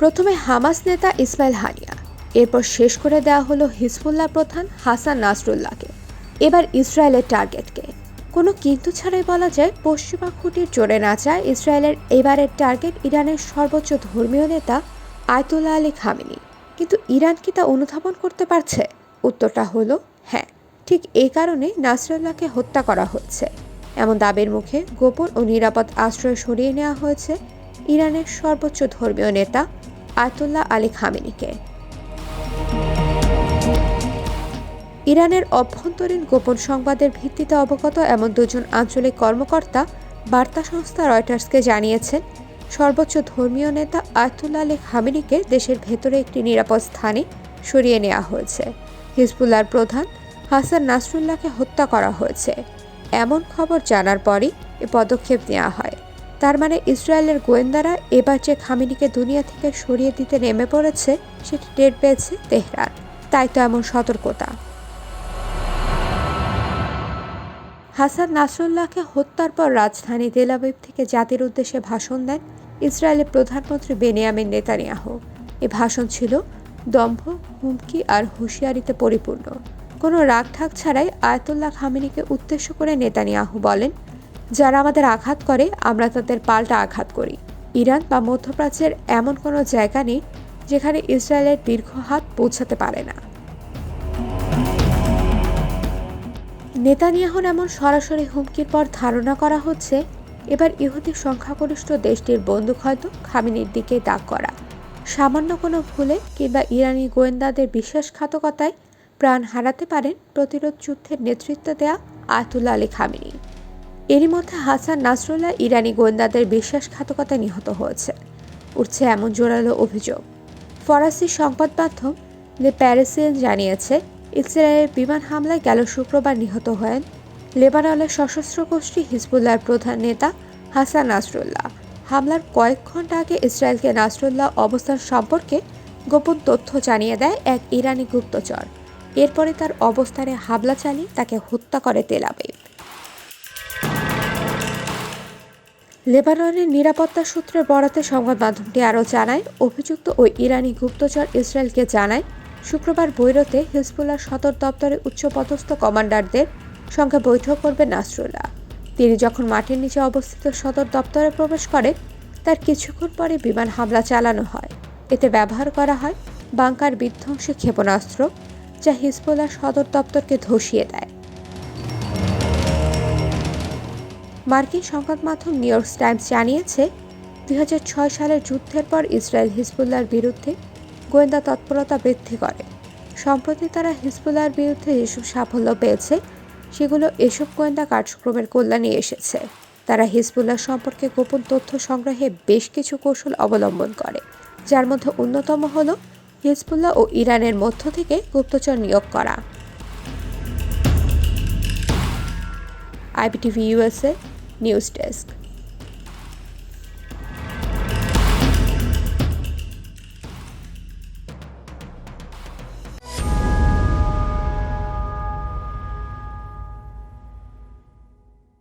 প্রথমে হামাস নেতা ইসমাইল হানিয়া, এরপর শেষ করে দেওয়া হলো হিজবুল্লাহ প্রধান হাসান নাসরুল্লাহকে। এবার ইসরায়েলের টার্গেটকে। কোনো কিন্তু ছাড়াই বলা যায়, পশ্চিমা খুঁটির জোরে নাচায় ইসরায়েলের এবারের টার্গেট ইরানের সর্বোচ্চ ধর্মীয় নেতা আয়তুল্লাহ আলী খামেনি। কিন্তু ইরান কি তা অনুধাবন করতে পারছে? উত্তরটা হলো হ্যাঁ ঠিক এই কারণে নাসরুল্লাহকে হত্যা করা হচ্ছে। এমন দাবির মুখে গোপন ও নিরাপদ আশ্রয় সরিয়ে নেওয়া হয়েছে ইরানের সর্বোচ্চ ধর্মীয় নেতা আয়তুল্লাহ আলী খামেনিকে। ইরানের অভ্যন্তরীণ গোপন সংবাদের ভিত্তিতে অবগত এমন দুজন আঞ্চলিক কর্মকর্তা বার্তা সংস্থা রয়টার্সকে জানিয়েছেন, সর্বোচ্চ ধর্মীয় নেতা আয়তুল্লাহ আলী খামেনিকে দেশের ভেতরে একটি নিরাপদ স্থানে সরিয়ে নেওয়া হয়েছে। হিজবুল্লার প্রধান হাসান নাসরুল্লাহকে হত্যা করা হয়েছে। এমন খবর জানার পরই এ পদক্ষেপ নেওয়া হয়। তার মানে ইসরায়েলের গোয়েন্দারা এবার যে খামিনিকে দুনিয়া থেকে সরিয়ে দিতে নেমে পড়েছে, সেটি টের পেয়েছে তেহরান। তাই তো এমন সতর্কতা। হাসান নাসরুল্লাহকে হত্যার পর রাজধানী তেলাবিব থেকে জাতির উদ্দেশ্যে ভাষণ দেন ইসরায়েলের প্রধানমন্ত্রী বেনিয়ামিন নেতানিয়াহু। এ ভাষণ ছিল দম্ভ, হুমকি আর হুঁশিয়ারিতে পরিপূর্ণ। কোনো রাগঠাক ছাড়াই আয়তুল্লাহ খামিনিকে উদ্দেশ্য করে নেতানিয়াহু বলেন যারা আমাদের আঘাত করে, আমরা তাদের পাল্টা আঘাত করি। ইরান বা মধ্যপ্রাচ্যের এমন কোনো জায়গা নেই যেখানে ইসরায়েলের দীর্ঘ হাত পৌঁছাতে পারে না। নেতানিয়াহুর এমন সরাসরি হুমকির পর ধারণা করা হচ্ছে, এবার ইহুদি সংখ্যাগরিষ্ঠ দেশটির বন্দুক হয়তো খামিনির দিকে দাগ করা। সামান্য কোনো ভুলে কিংবা ইরানি গোয়েন্দাদের বিশ্বাসঘাতকতায় প্রাণ হারাতে পারেন প্রতিরোধ যুদ্ধের নেতৃত্ব দেয়া আয়তুল্লা আলী খামিনি। এরই মধ্যে হাসান নাসরুল্লাহ ইরানি গোয়েন্দাদের বিশ্বাসঘাতকতায় নিহত হয়েছে। উঠছে এমন জোরালো অভিযোগ। ফরাসি সংবাদ মাধ্যম লে প্যারিসিয়ান জানিয়েছে, ইসরায়েলের বিমান হামলায় গেল শুক্রবার নিহত হয়েন লেবাননের সশস্ত্র গোষ্ঠী হিজবুল্লাহর প্রধান নেতা হাসান নাসরুল্লাহ। হামলার কয়েক ঘণ্টা আগে ইসরায়েলকে নাসরুল্লাহ অবস্থান সম্পর্কে গোপন তথ্য জানিয়ে দেয় এক ইরানি গুপ্তচর। এরপরে তার অবস্থানে হামলা চালিয়ে তাকে হত্যা করে তেলাবিব লেবাননের নিরাপত্তা সূত্রের বরাতে সংবাদ মাধ্যমটি আরও জানায়, অভিযুক্ত ওই ইরানি গুপ্তচর ইসরায়েলকে জানায়, শুক্রবার বৈরতে হিজবুল্লাহ সদর দপ্তরে উচ্চপদস্থ কমান্ডারদের সঙ্গে বৈঠক করবে নাসরুল্লাহ। তিনি যখন মাটির নিচে অবস্থিত সদর দপ্তরে প্রবেশ করেন তার কিছুক্ষণ পরে বিমান হামলা চালানো হয়। এতে ব্যবহার করা হয় বাংকার বিধ্বংসী ক্ষেপণাস্ত্র, যা হিজবুল্লাহ সদর দপ্তরকে ধসিয়ে দেয়। মার্কিন সংবাদ মাধ্যম নিউ ইয়র্ক টাইমস জানিয়েছে, দুই হাজার ছয় সালের যুদ্ধের পর ইসরায়েল হিজবুল্লাহর বিরুদ্ধে গোয়েন্দা তৎপরতা বৃদ্ধি করে। সম্প্রতি তারা হিজবুল্লাহর বিরুদ্ধে যেসব সাফল্য পেয়েছে, সেগুলো এসব গোয়েন্দা কার্যক্রমের কল্যাণে এসেছে। তারা হিজবুল্লাহ সম্পর্কে গোপন তথ্য সংগ্রহে বেশ কিছু কৌশল অবলম্বন করে। যার মধ্যে অন্যতম হল হিজবুল্লাহ ও ইরানের মধ্য থেকে গুপ্তচর নিয়োগ করা। IBTV USA news desk